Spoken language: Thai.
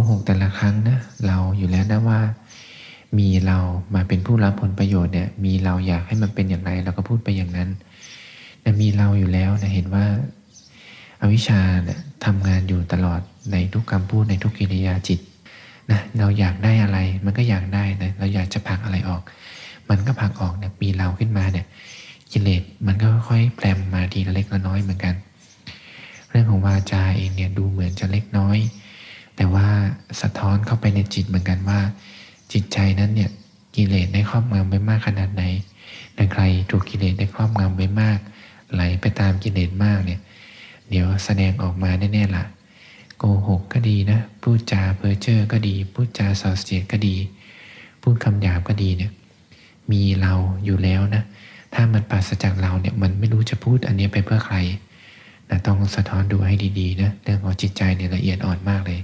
กหกแต่ละครั้งนะเราอยู่แล้วนะว่า มีเรามาเป็นผู้รับผลประโยชน์เนี่ย มีเราอยากให้มันเป็นอย่างไรเราก็พูดไปอย่างนั้นแต่มีเราอยู่แล้วนะเห็นว่าอาวิชชาเนี่ยทำงานอยู่ตลอดในทุกคำพูดในทุกกิริยาจิตนะเราอยากได้อะไรมันก็อยากได้นะเราอยากจะผักอะไรออก มันก็ผักออกเนี่ยมีเราขึ้นมาเนี่ยกิเลสมันก็ค่อยๆแปลมมาทีละเล็กละน้อยเหมือนกัน เรื่องของวาจาเองเนี่ยดูเหมือนจะเล็ก สะท้อนเข้าไปในจิตเหมือนกันว่า จิตใจนั้นเนี่ยกิเลสได้ครอบงำไว้มากขนาดไหนแต่ใครถูกกิเลสได้ครอบงำไว้มาก ไหลไปตามกิเลสมากเนี่ย เดี๋ยวแสดงออกมาแน่ๆล่ะ โกหกก็ดีนะ พูดจาเพ้อเจ้อก็ดี พูดจาส่อเสียดก็ดี พูดคำหยาบก็ดีเนี่ย มีเราอยู่แล้วนะ ถ้ามันปราศจากเราเนี่ย มันไม่รู้จะพูดอันนี้ไปเพื่อใครนะต้องสะท้อนดูให้ดีๆนะ เรื่องของจิตใจเนี่ยละเอียดอ่อนมากเลย